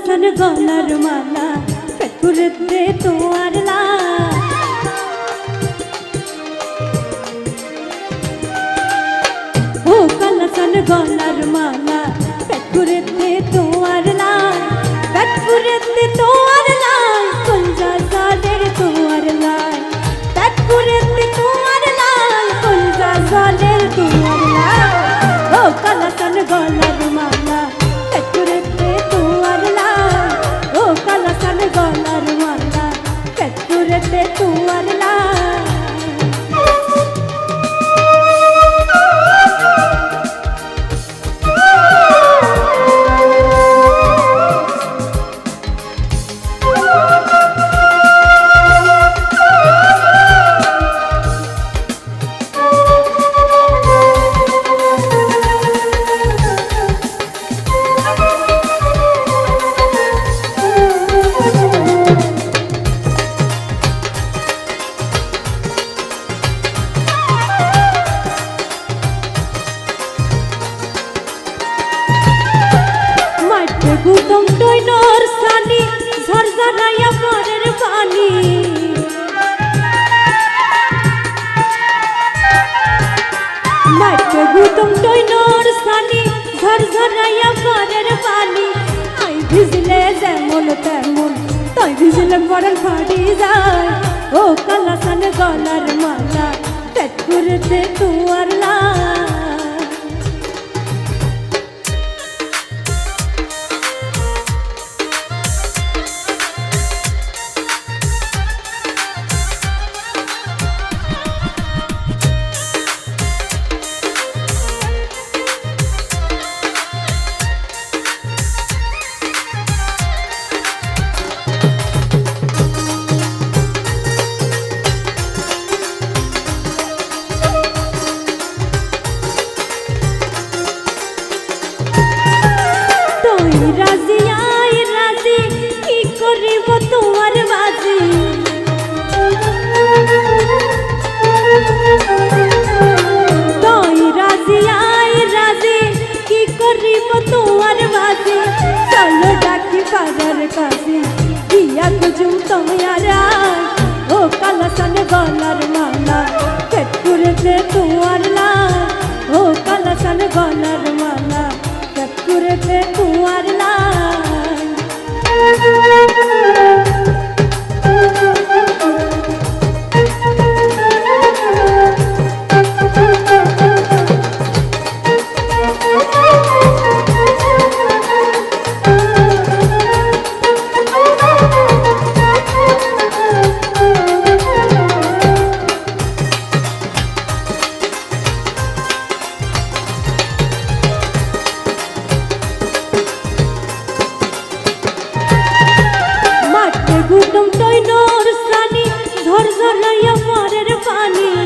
কালাসান গলার মালা পেটপুরেতে তোমার লা ও কালাসান গলার মালা ঝরঝরাইয়া পরের পানি মাঠে গুতম টইনর সানি ঝরঝরাইয়া পরের পানি আই ভিজলে যেমন তেমন, তাই ভিজলে পরের ফাড়ি যায়। ও কালাসান গলার মালা, পেট করতে তুয়ার লা করিব তোমার বাজি। তুই রাজি আই রাজি, কি করিব তোমার বাজি? চলো ডাকি পাগল কাছে দিয়া খুঁজুম তোমার মাঠে তৈ নোর সানি ধর ধর ঝরাইয়া মরের পানি।